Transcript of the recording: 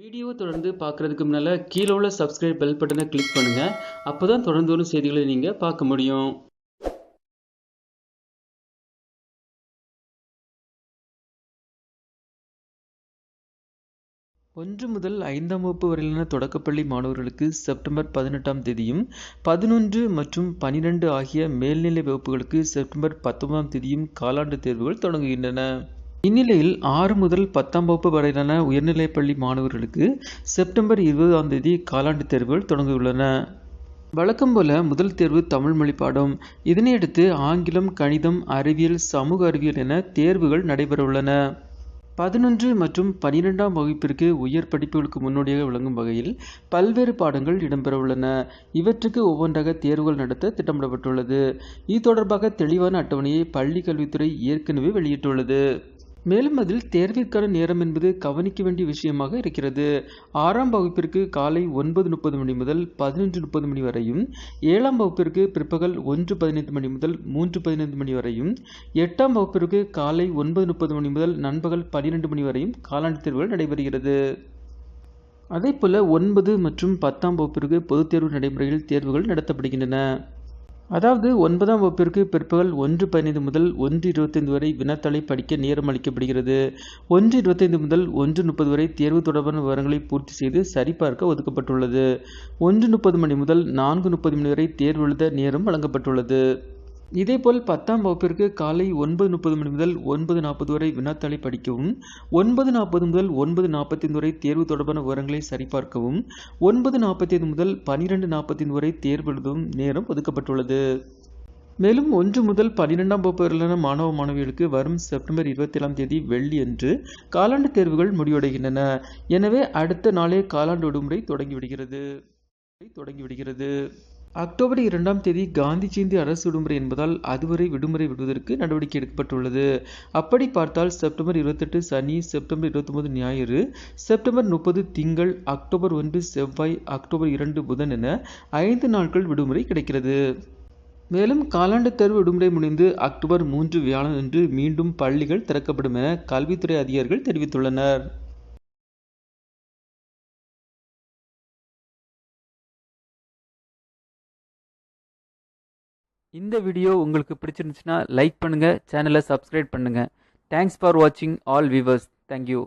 Video தொடர்ந்து பார்க்குறதுக்கு முன்னால் கீழே உள்ள சப்ஸ்கிரைப் பெல் பட்டனை கிளிக் பண்ணுங்கள் அப்போ தான் தொடர்ந்து வரும் செய்திகளை நீங்கள் பார்க்க முடியும். ஒன்று முதல் ஐந்தாம் வகுப்பு வரையிலான தொடக்கப்பள்ளி மாணவர்களுக்கு செப்டம்பர் பதினெட்டாம் தேதியும் பதினொன்று மற்றும் பனிரெண்டு ஆகிய மேல்நிலை வகுப்புகளுக்கு செப்டம்பர் பத்தொன்பதாம் தேதியும் காலாண்டு தேர்வுகள் தொடங்குகின்றன. இந்நிலையில் ஆறு முதல் பத்தாம் வகுப்பு வரையிலான உயர்நிலைப் பள்ளி மாணவர்களுக்கு செப்டம்பர் இருபதாம் தேதி காலாண்டு தேர்வுகள் தொடங்கியுள்ளன வழக்கம் போல முதல் தேர்வு தமிழ் மொழி பாடம். இதனையடுத்து ஆங்கிலம் கணிதம் அறிவியல் சமூக அறிவியல் என தேர்வுகள் நடைபெறவுள்ளன. பதினொன்று மற்றும் பனிரெண்டாம் வகுப்பிற்கு உயர் படிப்புகளுக்கு முன்னோடியாக விளங்கும் வகையில் பல்வேறு பாடங்கள் இடம்பெறவுள்ளன. இவற்றுக்கு ஒவ்வொன்றாக தேர்வுகள் நடத்த திட்டமிடப்பட்டுள்ளது. இது தொடர்பாக தெளிவான அட்டவணையை பள்ளி கல்வித்துறை ஏற்கனவே வெளியிட்டுள்ளது. மேலும் அதில் தேர்விற்கான நேரம் என்பது கவனிக்க வேண்டிய விஷயமாக இருக்கிறது. ஆறாம் வகுப்பிற்கு காலை ஒன்பது முப்பது மணி முதல் பதினொன்று முப்பது மணி வரையும் ஏழாம் வகுப்பிற்கு பிற்பகல் ஒன்று பதினைந்து மணி முதல் மூன்று பதினைந்து மணி வரையும் எட்டாம் வகுப்பிற்கு காலை ஒன்பது முப்பது மணி முதல் நண்பகல் பன்னிரெண்டு மணி வரையும் காலாண்டு தேர்வுகள் நடைபெறுகிறது. அதே போல ஒன்பது மற்றும் பத்தாம் வகுப்பிற்கு பொதுத் தேர்வு நடைமுறையில் தேர்வுகள் நடத்தப்படுகின்றன. அதாவது ஒன்பதாம் வகுப்பிற்கு பிற்பகல் ஒன்று பதினைந்து முதல் ஒன்று இருபத்தைந்து வரை வினாத்தாளை படிக்க நேரம் அளிக்கப்படுகிறது. ஒன்று இருபத்தைந்து முதல் ஒன்று முப்பது வரை தேர்வு தொடர்பான விவரங்களை பூர்த்தி செய்து சரிபார்க்க ஒதுக்கப்பட்டுள்ளது. ஒன்று முப்பது மணி முதல் நான்கு முப்பது மணி வரை தேர்வு எழுத நேரம் வழங்கப்பட்டுள்ளது. இதேபோல் பத்தாம் வகுப்பிற்கு காலை ஒன்பது முப்பது மணி முதல் ஒன்பது நாற்பது வரை வினாத்தாளை படிக்கவும் ஒன்பது நாற்பது முதல் ஒன்பது நாற்பத்தைந்து வரை தேர்வு தொடர்பான விவரங்களை சரிபார்க்கவும் ஒன்பது நாற்பத்தைந்து முதல் பனிரெண்டு நாற்பத்தைந்து வரை தேர்வு எழுதும் நேரம் ஒதுக்கப்பட்டுள்ளது. மேலும் ஒன்று முதல் பன்னிரெண்டாம் வகுப்பு வரையிலான மாணவ மாணவிகளுக்கு வரும் செப்டம்பர் இருபத்தி ஏழாம் தேதி வெள்ளி அன்று காலாண்டு தேர்வுகள் முடிவடைகின்றன. எனவே அடுத்த நாளே காலாண்டு விடுமுறை தொடங்கிவிடுகிறது தொடங்கிவிடுகிறது அக்டோபர் இரண்டாம் தேதி காந்தி ஜெயந்தி அரசு விடுமுறை என்பதால் அதுவரை விடுமுறை விடுவதற்கு நடவடிக்கை எடுக்கப்பட்டுள்ளது. அப்படி பார்த்தால் செப்டம்பர் இருபத்தெட்டு சனி செப்டம்பர் இருபத்தொன்பது ஞாயிறு செப்டம்பர் முப்பது திங்கள் அக்டோபர் ஒன்று செவ்வாய் அக்டோபர் இரண்டு புதன் என ஐந்து நாட்கள் விடுமுறை கிடைக்கிறது. மேலும் காலாண்டு தேர்வு விடுமுறை முடிந்து அக்டோபர் மூன்று வியாழன் அன்று மீண்டும் பள்ளிகள் திறக்கப்படும் என கல்வித்துறை அதிகாரிகள் தெரிவித்துள்ளனர். இந்த வீடியோ உங்களுக்கு பிடிச்சிருந்துச்சுன்னா லைக் பண்ணுங்கள் சேனலை சப்ஸ்கிரைப் பண்ணுங்கள் தேங்க்ஸ் ஃபார் வாட்சிங் ஆல் வியூவர்ஸ் தேங்க்யூ